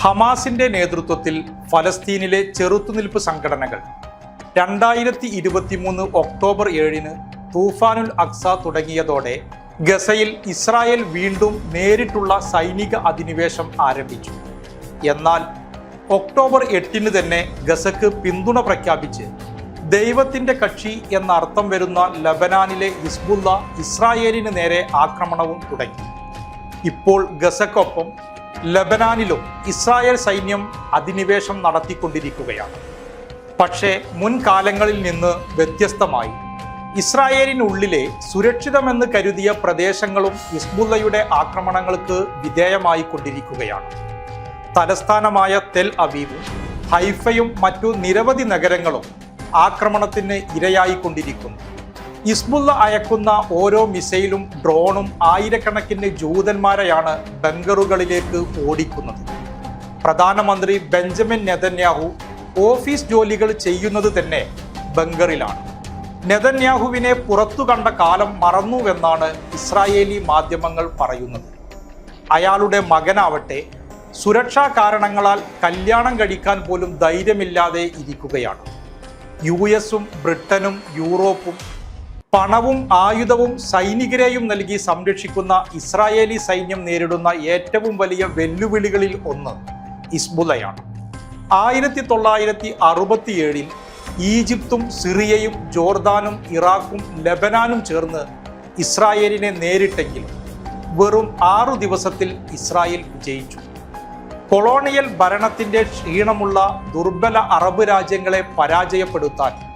ഹമാസിന്റെ നേതൃത്വത്തിൽ ഫലസ്തീനിലെ ചെറുത്തുനിൽപ്പ് സംഘടനകൾ രണ്ടായിരത്തി ഇരുപത്തിമൂന്ന് ഒക്ടോബർ ഏഴിന് തൂഫാനുൽ അക്സ തുടങ്ങിയതോടെ ഗസയിൽ ഇസ്രായേൽ വീണ്ടും നേരിട്ടുള്ള സൈനിക അധിനിവേശം ആരംഭിച്ചു. എന്നാൽ ഒക്ടോബർ എട്ടിന് തന്നെ ഗസക്ക് പിന്തുണ പ്രഖ്യാപിച്ച് ദൈവത്തിന്റെ കക്ഷി എന്നർത്ഥം വരുന്ന ലബനാനിലെ ഹിസ്ബുല്ല ഇസ്രായേലിന് നേരെ ആക്രമണവും തുടങ്ങി. ഇപ്പോൾ ഗസക്കൊപ്പം ലബനാനിലും ഇസ്രായേൽ സൈന്യം അധിനിവേശം നടത്തിക്കൊണ്ടിരിക്കുകയാണ്. പക്ഷേ മുൻകാലങ്ങളിൽ നിന്ന് വ്യത്യസ്തമായി ഇസ്രായേലിനുള്ളിലെ സുരക്ഷിതമെന്ന് കരുതിയ പ്രദേശങ്ങളും ഇസ്മുല്ലയുടെ ആക്രമണങ്ങൾക്ക് വിധേയമായിക്കൊണ്ടിരിക്കുകയാണ്. തലസ്ഥാനമായ തെൽ അവീവും ഹൈഫയും മറ്റു നിരവധി നഗരങ്ങളും ആക്രമണത്തിന് ഇരയായിക്കൊണ്ടിരിക്കുന്നു. ഇസ്ബുള്ള അയക്കുന്ന ഓരോ മിസൈലും ഡ്രോണും ആയിരക്കണക്കിന് ജൂതന്മാരെയാണ് ബങ്കറുകളിലേക്ക് ഓടിക്കുന്നത്. പ്രധാനമന്ത്രി ബെഞ്ചമിൻ നെതന്യാഹു ഓഫീസ് ജോലികൾ ചെയ്യുന്നത് തന്നെ ബങ്കറിലാണ് നെതന്യാഹുവിനെ പുറത്തു കണ്ട കാലം മറന്നുവെന്നാണ് ഇസ്രായേലി മാധ്യമങ്ങൾ പറയുന്നത്. അയാളുടെ മകനാവട്ടെ സുരക്ഷാ കാരണങ്ങളാൽ കല്യാണം കഴിക്കാൻ പോലും ധൈര്യമില്ലാതെ ഇരിക്കുകയാണ്. യു എസും ബ്രിട്ടനും യൂറോപ്പും പണവും ആയുധവും സൈനികരെയും നൽകി സംരക്ഷിക്കുന്ന ഇസ്രായേലി സൈന്യം നേരിടുന്ന ഏറ്റവും വലിയ വെല്ലുവിളികളിൽ ഒന്ന് ഇസ്ബുലയാണ്. ആയിരത്തി തൊള്ളായിരത്തി അറുപത്തിയേഴിൽ ഈജിപ്തും സിറിയയും ജോർദാനും ഇറാഖും ലബനാനും ചേർന്ന് ഇസ്രായേലിനെ നേരിട്ടെങ്കിൽ വെറും ആറു ദിവസത്തിൽ ഇസ്രായേൽ വിജയിച്ചു. കൊളോണിയൽ ഭരണത്തിന്റെ ക്ഷീണമുള്ള ദുർബല അറബ് രാജ്യങ്ങളെ പരാജയപ്പെടുത്താൻ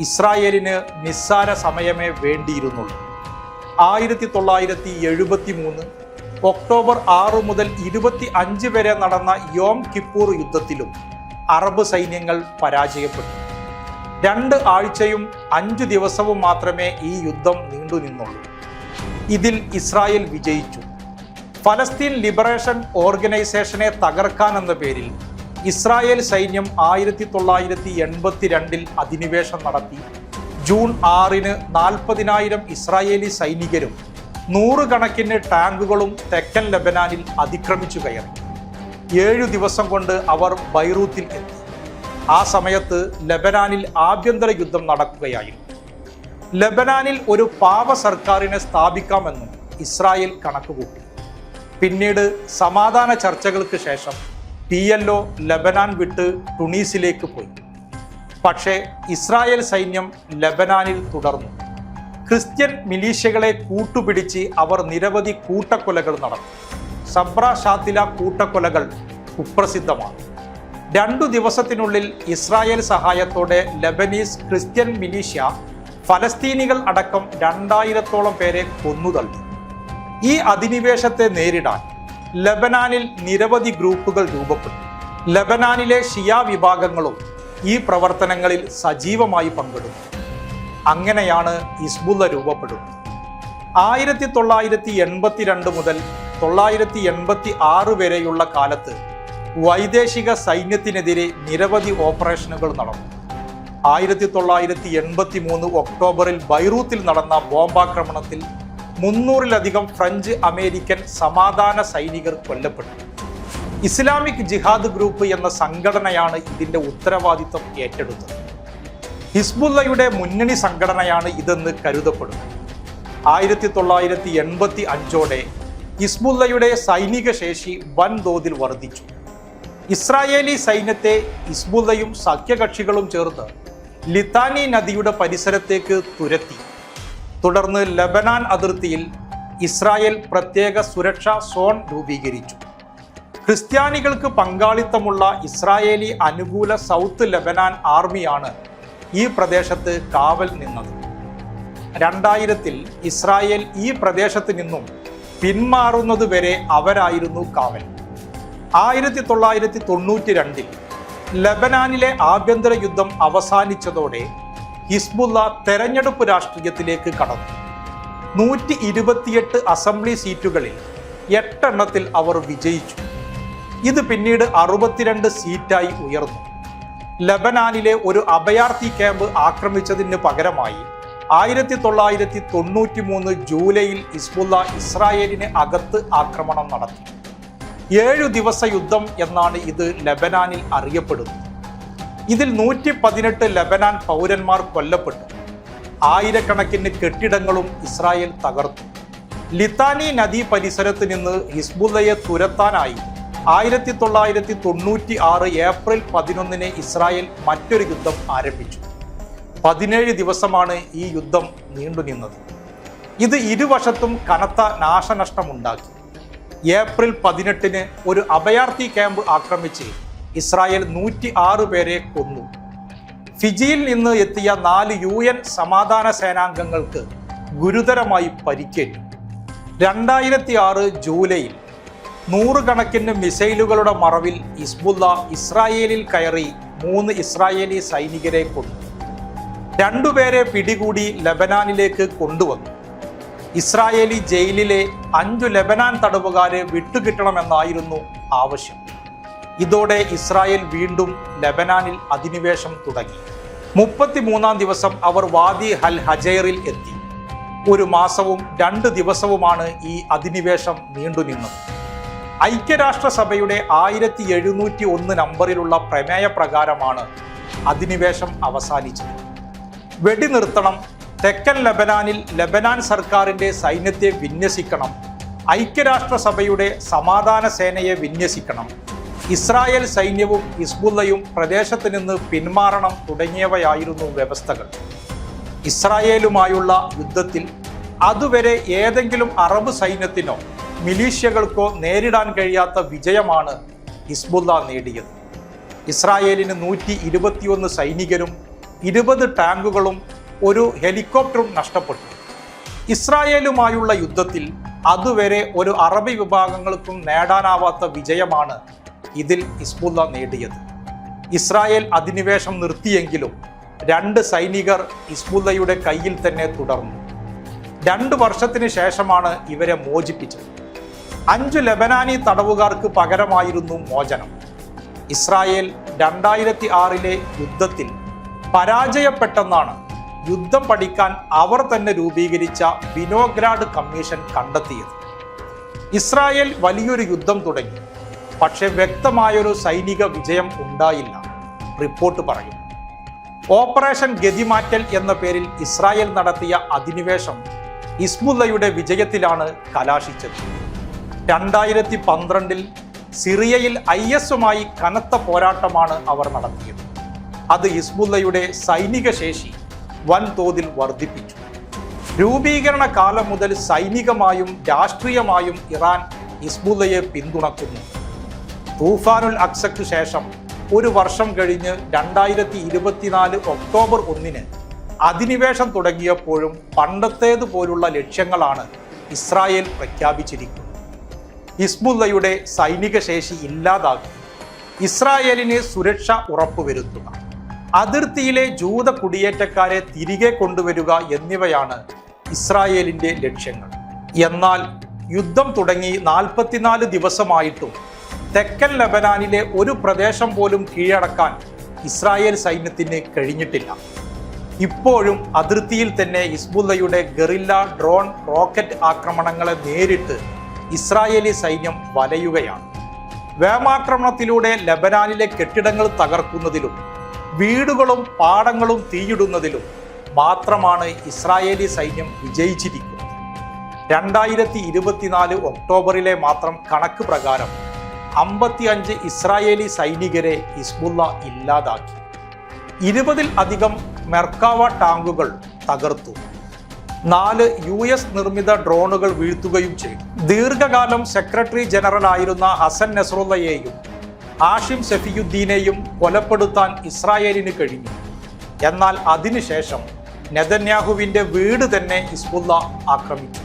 ഇസ്രായേലിന് നിസ്സാര സമയമേ വേണ്ടിയിരുന്നുള്ളൂ. ആയിരത്തി തൊള്ളായിരത്തി എഴുപത്തി മൂന്ന് ഒക്ടോബർ ആറ് മുതൽ ഇരുപത്തി അഞ്ച് വരെ നടന്ന യോം കിപ്പൂർ യുദ്ധത്തിലും അറബ് സൈന്യങ്ങൾ പരാജയപ്പെട്ടു. രണ്ട് ആഴ്ചയും അഞ്ചു ദിവസവും മാത്രമേ ഈ യുദ്ധം നീണ്ടുനിന്നുള്ളൂ ഇതിൽ ഇസ്രായേൽ വിജയിച്ചു. ഫലസ്തീൻ ലിബറേഷൻ ഓർഗനൈസേഷനെ തകർക്കാനെന്ന പേരിൽ ഇസ്രായേൽ സൈന്യം ആയിരത്തി തൊള്ളായിരത്തി എൺപത്തിരണ്ടിൽ അധിനിവേശം നടത്തി. ജൂൺ ആറിന് നാൽപ്പതിനായിരം ഇസ്രായേലി സൈനികരും നൂറുകണക്കിന് ടാങ്കുകളും തെക്കൻ ലബനാനിൽ അതിക്രമിച്ചു കയറി. ഏഴു ദിവസം കൊണ്ട് അവർ ബൈറൂത്തിൽ എത്തി. ആ സമയത്ത് ലബനാനിൽ ആഭ്യന്തര യുദ്ധം നടക്കുകയായിരുന്നു. ലബനാനിൽ ഒരു പാവ സർക്കാരിനെ സ്ഥാപിക്കാമെന്നും ഇസ്രായേൽ കണക്കുകൂട്ടി. പിന്നീട് സമാധാന ചർച്ചകൾക്ക് ശേഷം പി എൽ ഒ ലബനാൻ വിട്ട് ടുണീസിലേക്ക് പോയി. പക്ഷേ ഇസ്രായേൽ സൈന്യം ലബനാനിൽ തുടർന്നു. ക്രിസ്ത്യൻ മിലീഷ്യകളെ കൂട്ടുപിടിച്ച് അവർ നിരവധി കൂട്ടക്കൊലകൾ നടത്തി. സബ്ര ഷാത്തില കൂട്ടക്കൊലകൾ കുപ്രസിദ്ധമാണ്. രണ്ടു ദിവസത്തിനുള്ളിൽ ഇസ്രായേൽ സഹായത്തോടെ ലബനീസ് ക്രിസ്ത്യൻ മിലീഷ്യ ഫലസ്തീനികൾ അടക്കം രണ്ടായിരത്തോളം പേരെ കൊന്നുതള്ളി. ഈ അധിനിവേശത്തെ നേരിടാൻ ലബനാനിൽ നിരവധി ഗ്രൂപ്പുകൾ രൂപപ്പെട്ടു. ലബനാനിലെ ഷിയ വിഭാഗങ്ങളും ഈ പ്രവർത്തനങ്ങളിൽ സജീവമായി പങ്കെടുത്തു. അങ്ങനെയാണ് ഇസ്ബുല്ല രൂപപ്പെടുന്നത്. ആയിരത്തി തൊള്ളായിരത്തി എൺപത്തിരണ്ട് മുതൽ തൊള്ളായിരത്തി എൺപത്തി ആറ് വരെയുള്ള കാലത്ത് വൈദേശിക സൈന്യത്തിനെതിരെ നിരവധി ഓപ്പറേഷനുകൾ നടന്നു. ആയിരത്തി തൊള്ളായിരത്തി എൺപത്തി മൂന്ന് ഒക്ടോബറിൽ ബൈറൂത്തിൽ നടന്ന ബോംബാക്രമണത്തിൽ മുന്നൂറിലധികം ഫ്രഞ്ച് അമേരിക്കൻ സമാധാന സൈനികർ കൊല്ലപ്പെട്ടു. ഇസ്ലാമിക് ജിഹാദ് ഗ്രൂപ്പ് എന്ന സംഘടനയാണ് ഇതിന്റെ ഉത്തരവാദിത്വം ഏറ്റെടുത്തത്. ഹിസ്ബുല്ലയുടെ മുന്നണി സംഘടനയാണ് ഇതെന്ന് കരുതപ്പെടുന്നു. ആയിരത്തി തൊള്ളായിരത്തി എൺപത്തി അഞ്ചോടെ ഹിസ്ബുല്ലയുടെ സൈനിക ശേഷി വൻതോതിൽ വർദ്ധിച്ചു. ഇസ്രായേലി സൈന്യത്തെ ഹിസ്ബുല്ലയും സഖ്യകക്ഷികളും ചേർന്ന് ലിത്താനി നദിയുടെ പരിസരത്തേക്ക് തുരത്തി. തുടർന്ന് ലബനാൻ അതിർത്തിയിൽ ഇസ്രായേൽ പ്രത്യേക സുരക്ഷാ സോൺ രൂപീകരിച്ചു. ക്രിസ്ത്യാനികൾക്ക് പങ്കാളിത്തമുള്ള ഇസ്രായേലി അനുകൂല സൗത്ത് ലബനാൻ ആർമിയാണ് ഈ പ്രദേശത്ത് കാവൽ നിന്നത്. രണ്ടായിരത്തിൽ ഇസ്രായേൽ ഈ പ്രദേശത്ത് നിന്നും പിന്മാറുന്നത് വരെ അവരായിരുന്നു കാവൽ. ആയിരത്തി തൊള്ളായിരത്തി തൊണ്ണൂറ്റി രണ്ടിൽ ലബനാനിലെ ആഭ്യന്തര യുദ്ധം അവസാനിച്ചതോടെ ഹിസ്ബുല്ല തെരഞ്ഞെടുപ്പ് രാഷ്ട്രീയത്തിലേക്ക് കടന്നു. നൂറ്റി ഇരുപത്തിയെട്ട് അസംബ്ലി സീറ്റുകളിൽ എട്ടെണ്ണത്തിൽ അവർ വിജയിച്ചു. ഇത് പിന്നീട് അറുപത്തിരണ്ട് സീറ്റായി ഉയർന്നു. ലബനാനിലെ ഒരു അഭയാർത്ഥി ക്യാമ്പ് ആക്രമിച്ചതിന് പകരമായി ആയിരത്തി തൊള്ളായിരത്തി തൊണ്ണൂറ്റി മൂന്ന് ജൂലൈയിൽ ഹിസ്ബുല്ല ഇസ്രായേലിന് അകത്ത് ആക്രമണം നടത്തി. ഏഴു ദിവസ യുദ്ധം എന്നാണ് ഇത് ലബനാനിൽ അറിയപ്പെടുന്നത്. ഇതിൽ നൂറ്റി പതിനെട്ട് ലബനാൻ പൗരന്മാർ കൊല്ലപ്പെട്ടു. ആയിരക്കണക്കിന് കെട്ടിടങ്ങളും ഇസ്രായേൽ തകർത്തു. ലിത്താനി നദീ പരിസരത്ത് നിന്ന് ഹിസ്ബുല്ലയെ തുരത്താനായി ആയിരത്തി തൊള്ളായിരത്തി തൊണ്ണൂറ്റി ആറ് ഏപ്രിൽ പതിനൊന്നിന് ഇസ്രായേൽ മറ്റൊരു യുദ്ധം ആരംഭിച്ചു. പതിനേഴ് ദിവസമാണ് ഈ യുദ്ധം നീണ്ടുനിന്നത് ഇത് ഇരുവശത്തും കനത്ത നാശനഷ്ടമുണ്ടാക്കി. ഏപ്രിൽ പതിനെട്ടിന് ഒരു അഭയാർത്ഥി ക്യാമ്പ് ആക്രമിച്ച് ഇസ്രായേൽ നൂറ്റി ആറ് പേരെ കൊന്നു. ഫിജിയിൽ നിന്ന് എത്തിയ നാല് യു എൻ സമാധാന സേനാംഗങ്ങൾക്ക് ഗുരുതരമായി പരിക്കേറ്റു. രണ്ടായിരത്തി ആറ് ജൂലൈയിൽ നൂറുകണക്കിന് മിസൈലുകളുടെ മറവിൽ ഇസ്ബുല്ല ഇസ്രായേലിൽ കയറി മൂന്ന് ഇസ്രായേലി സൈനികരെ കൊന്നു. രണ്ടുപേരെ പിടികൂടി ലബനാനിലേക്ക് കൊണ്ടുവന്നു. ഇസ്രായേലി ജയിലിലെ അഞ്ചു ലബനാൻ തടവുകാരെ വിട്ടുകിട്ടണമെന്നായിരുന്നു ആവശ്യം. ഇതോടെ ഇസ്രായേൽ വീണ്ടും ലെബനാനിൽ അധിനിവേശം തുടങ്ങി. മുപ്പത്തിമൂന്നാം ദിവസം അവർ വാദി ഹൽ ഹജൈറിൽ എത്തി. ഒരു മാസവും രണ്ട് ദിവസവുമാണ് ഈ അധിനിവേശം നീണ്ടുനിന്നത് ഐക്യരാഷ്ട്രസഭയുടെ ആയിരത്തി എഴുന്നൂറ്റി ഒന്ന് നമ്പറിലുള്ള പ്രമേയ പ്രകാരമാണ് അധിനിവേശം അവസാനിച്ചത്. വെടിനിർത്തണം തെക്കൻ ലബനാനിൽ ലബനാൻ സർക്കാരിന്റെ സൈന്യത്തെ വിന്യസിക്കണം ഐക്യരാഷ്ട്രസഭയുടെ സമാധാന സേനയെ വിന്യസിക്കണം ഇസ്രായേൽ സൈന്യവും ഹിസ്ബുള്ളയും പ്രദേശത്ത് നിന്ന് പിന്മാറണം തുടങ്ങിയവയായിരുന്നു വ്യവസ്ഥകൾ. ഇസ്രായേലുമായുള്ള യുദ്ധത്തിൽ അതുവരെ ഏതെങ്കിലും അറബ് സൈന്യത്തിനോ മിലീഷ്യകൾക്കോ നേരിടാൻ കഴിയാത്ത വിജയമാണ് ഹിസ്ബുല്ല നേടിയത്. ഇസ്രായേലിന് നൂറ്റി ഇരുപത്തിയൊന്ന് സൈനികരും ഇരുപത് ടാങ്കുകളും ഒരു ഹെലികോപ്റ്ററും നഷ്ടപ്പെട്ടു. ഇസ്രായേലുമായുള്ള യുദ്ധത്തിൽ അതുവരെ ഒരു അറബി വിഭാഗങ്ങൾക്കും നേടാനാവാത്ത വിജയമാണ് ഇതിൽ ഇസ്ബുല്ല നേടിയത്. ഇസ്രായേൽ അധിനിവേശം നിർത്തിയെങ്കിലും രണ്ട് സൈനികർ ഇസ്ബുല്ലയുടെ കയ്യിൽ തന്നെ തുടർന്നു. രണ്ട് വർഷത്തിന് ശേഷമാണ് ഇവരെ മോചിപ്പിച്ചത്. അഞ്ച് ലബനാനി തടവുകാർക്ക് പകരമായിരുന്നു മോചനം. ഇസ്രായേൽ രണ്ടായിരത്തി ആറിലെ യുദ്ധത്തിൽ പരാജയപ്പെട്ടെന്നാണ് യുദ്ധം പഠിക്കാൻ അവർ തന്നെ രൂപീകരിച്ച വിനോഗ്രാഡ് കമ്മീഷൻ കണ്ടെത്തിയത്. ഇസ്രായേൽ വലിയൊരു യുദ്ധം തുടങ്ങി. പക്ഷെ വ്യക്തമായൊരു സൈനിക വിജയം ഉണ്ടായില്ല. റിപ്പോർട്ട് പറയും. ഓപ്പറേഷൻ ഗതിമാറ്റൽ എന്ന പേരിൽ ഇസ്രായേൽ നടത്തിയ അധിനിവേശം ഇസ്മുല്ലയുടെ വിജയത്തിലാണ് കലാശിച്ചത്. രണ്ടായിരത്തി പന്ത്രണ്ടിൽ സിറിയയിൽ ഐ എസുമായി കനത്ത പോരാട്ടമാണ് അവർ നടത്തിയത്. അത് ഇസ്മുല്ലയുടെ സൈനിക ശേഷി വൻതോതിൽ വർദ്ധിപ്പിച്ചു. രൂപീകരണ കാലം മുതൽ സൈനികമായും രാഷ്ട്രീയമായും ഇറാൻ ഇസ്മുല്ലയെ പിന്തുണക്കുന്നു. തൂഫാനുൽ അക്സയ്ക്ക് ശേഷം ഒരു വർഷം കഴിഞ്ഞ് രണ്ടായിരത്തി ഇരുപത്തിനാല് ഒക്ടോബർ ഒന്നിന് അധിനിവേശം തുടങ്ങിയപ്പോഴും പണ്ടത്തേതുപോലുള്ള ലക്ഷ്യങ്ങളാണ് ഇസ്രായേൽ പ്രഖ്യാപിച്ചിരിക്കുന്നത്. ഹിസ്ബുല്ലയുടെ സൈനിക ശേഷി ഇല്ലാതാക്കി. ഇസ്രായേലിന് സുരക്ഷ ഉറപ്പുവരുത്തുക. അതിർത്തിയിലെ ജൂത കുടിയേറ്റക്കാരെ തിരികെ കൊണ്ടുവരിക എന്നിവയാണ് ഇസ്രായേലിന്റെ ലക്ഷ്യങ്ങൾ. എന്നാൽ യുദ്ധം തുടങ്ങി നാൽപ്പത്തിനാല് ദിവസമായിട്ടും തെക്കൻ ലബനാനിലെ ഒരു പ്രദേശം പോലും കീഴടക്കാൻ ഇസ്രായേൽ സൈന്യത്തിന് കഴിഞ്ഞിട്ടില്ല. ഇപ്പോഴും അതിർത്തിയിൽ തന്നെ ഹിസ്ബുല്ലയുടെ ഗറില്ല ഡ്രോൺ റോക്കറ്റ് ആക്രമണങ്ങളെ നേരിട്ട് ഇസ്രായേലി സൈന്യം വലയുകയാണ്. വ്യോമാക്രമണത്തിലൂടെ ലബനാനിലെ കെട്ടിടങ്ങൾ തകർക്കുന്നതിലും വീടുകളും പാടങ്ങളും തീയിടുന്നതിലും മാത്രമാണ് ഇസ്രായേലി സൈന്യം വിജയിച്ചിരിക്കുന്നത്. രണ്ടായിരത്തി ഇരുപത്തിനാല് ഒക്ടോബറിലെ മാത്രം കണക്ക് പ്രകാരം അമ്പത്തിയഞ്ച് ഇസ്രായേലി സൈനികരെ ഹിസ്ബുള്ള ഇല്ലാതാക്കി. ഇരുപതിൽ അധികം മെർക്കാവ ടാങ്കുകൾ തകർത്തു. നാല് യു എസ് നിർമ്മിത ഡ്രോണുകൾ വീഴ്ത്തുകയും ചെയ്തു. ദീർഘകാലം സെക്രട്ടറി ജനറൽ ആയിരുന്ന ഹസൻ നസ്രുള്ളയെയും ആഷിം സെഫിയുദ്ദീനെയും കൊലപ്പെടുത്താൻ ഇസ്രായേലിന് കഴിഞ്ഞു. എന്നാൽ അതിനുശേഷം നെതന്യാഹുവിന്റെ വീട് തന്നെ ഹിസ്ബുല്ല ആക്രമിച്ചു.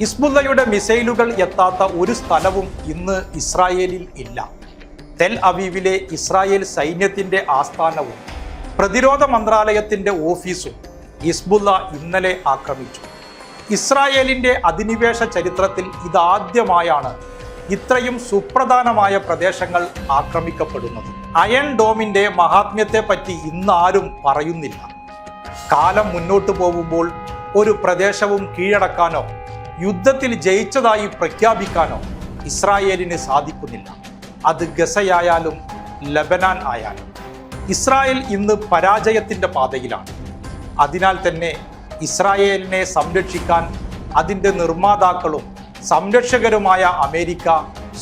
ഹിസ്ബുല്ലയുടെ മിസൈലുകൾ എത്താത്ത ഒരു സ്ഥലവും ഇന്ന് ഇസ്രായേലിൽ ഇല്ല. തെൽ അവീവിലെ ഇസ്രായേൽ സൈന്യത്തിന്റെ ആസ്ഥാനവും പ്രതിരോധ മന്ത്രാലയത്തിന്റെ ഓഫീസും ഹിസ്ബുല്ല ഇന്നലെ ആക്രമിച്ചു. ഇസ്രായേലിന്റെ അധിനിവേശ ചരിത്രത്തിൽ ഇതാദ്യമായാണ് ഇത്രയും സുപ്രധാനമായ പ്രദേശങ്ങൾ ആക്രമിക്കപ്പെടുന്നത്. അയൺ ഡോമിന്റെ മഹാത്മ്യത്തെ പറ്റി ഇന്നാരും പറയുന്നില്ല. കാലം മുന്നോട്ടു പോകുമ്പോൾ ഒരു പ്രദേശവും കീഴടക്കാനോ യുദ്ധത്തിൽ ജയിച്ചതായി പ്രഖ്യാപിക്കാനോ ഇസ്രായേലിന് സാധിക്കുന്നില്ല. അത് ഗസയായാലും ലബനാൻ ആയാലും. ഇസ്രായേൽ ഇന്ന് പരാജയത്തിന്റെ പാതയിലാണ്. അതിനാൽ തന്നെ ഇസ്രായേലിനെ സംരക്ഷിക്കാൻ അതിന്റെ നിർമ്മാതാക്കളും സംരക്ഷകരുമായ അമേരിക്ക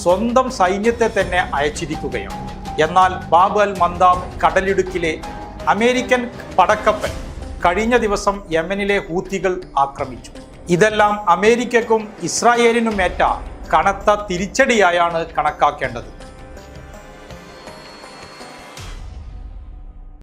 സ്വന്തം സൈന്യത്തെ തന്നെ അയച്ചിരിക്കുകയാണ്. എന്നാൽ ബാബ് അൽ മന്ദാബ് കടലിടുക്കിലെ അമേരിക്കൻ പടക്കപ്പൽ കഴിഞ്ഞ ദിവസം യമനിലെ ഹൂത്തികൾ ആക്രമിച്ചു. ഇതെല്ലാം അമേരിക്കക്കും ഇസ്രായേലിനും ഏറ്റ കനത്ത തിരിച്ചടിയായാണ് കണക്കാക്കേണ്ടത്.